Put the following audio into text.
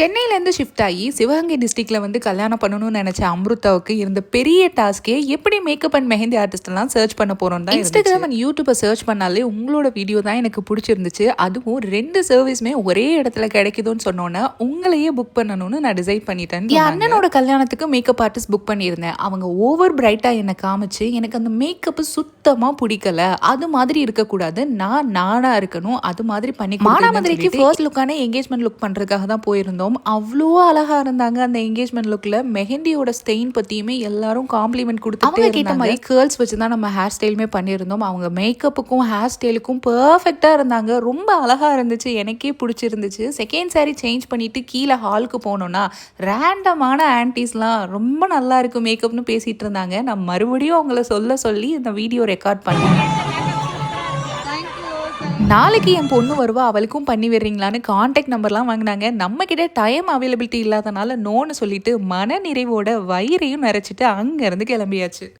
சென்னையிலேருந்து ஷிஃப்ட் ஆகி சிவகங்கை டிஸ்ட்ரிக்ட்ல வந்து கல்யாணம் பண்ணணும்னு நினைச்ச அம்ருத்தாவுக்கு இருந்த பெரிய டாஸ்கே எப்படி மேக்கப் அண்ட் மெஹந்தி ஆர்டிஸ்ட் எல்லாம் சர்ச் பண்ண போறோம் தான் இன்ஸ்டாகிராம் அண்ட் யூடியூப்பை சர்ச் பண்ணாலே உங்களோட வீடியோ தான் எனக்கு பிடிச்சிருந்துச்சு. அதுவும் ரெண்டு சர்வீஸுமே ஒரே இடத்துல கிடைக்குதுன்னு சொன்னோன்னே உங்களையே புக் பண்ணணும்னு நான் டிசைட் பண்ணிட்டேன் என் அண்ணனோட கல்யாணத்துக்கு மேக்கப் ஆர்டிஸ்ட் புக் பண்ணியிருந்தேன். அவங்க ஓவர் பிரைட்டா என்னை காமிச்சு எனக்கு அந்த மேக்கப் சுத்தமா பிடிக்கல. அது மாதிரி இருக்கக்கூடாது. நான் நானா இருக்கணும். அது மாதிரி பண்ணி மானாமதுரைக்கு ஃபர்ஸ்ட் லுக்கான எங்கேஜ்மெண்ட் லுக் பண்றதுக்காக தான் போயிருந்தோம். அவ்வளோ அழகா இருந்தாங்க அந்த எங்கேஜ்மெண்ட் லுக்ல மெஹந்தியோட ஸ்டெயின் பத்தியுமே எல்லாரும் காம்ப்ளிமெண்ட் கொடுத்து அவங்க கேட்ட மாதிரி கேர்ள்ஸ் வச்சு தான் நம்ம ஹேர் ஸ்டைலுமே பண்ணியிருந்தோம். அவங்க மேக்கப்புக்கும் ஹேர் ஸ்டைலுக்கும் பர்ஃபெக்டா இருந்தாங்க. ரொம்ப அழகா இருந்துச்சு. எனக்கே பிடிச்சிருந்துச்சு. செகண்ட் saree சேஞ்ச் பண்ணிட்டு கீழே ஹாலுக்கு போனோம்னா ரேண்டமான ஆன்டிஸ்லாம் ரொம்ப நல்லா இருக்கு மேக்கப்னு பேசிட்டு இருந்தாங்க. நான் மறுபடியும் அவங்கள சொல்ல சொல்லி இந்த வீடியோ ரெக்கார்ட் பண்ணேன். நாளைக்கு என் பொண்ணு வருவா அவளுக்கும் பண்ணி விடுறீங்களான்னு காண்டாக்ட் நம்பர்லாம் வாங்கினாங்க. நம்ம கிட்ட டைம் அவைலபிலிட்டி இல்லாதனால நோன்னு சொல்லிட்டு மன நிறைவோட வயிறையும் நிறைச்சிட்டு அங்கேருந்து கிளம்பியாச்சு.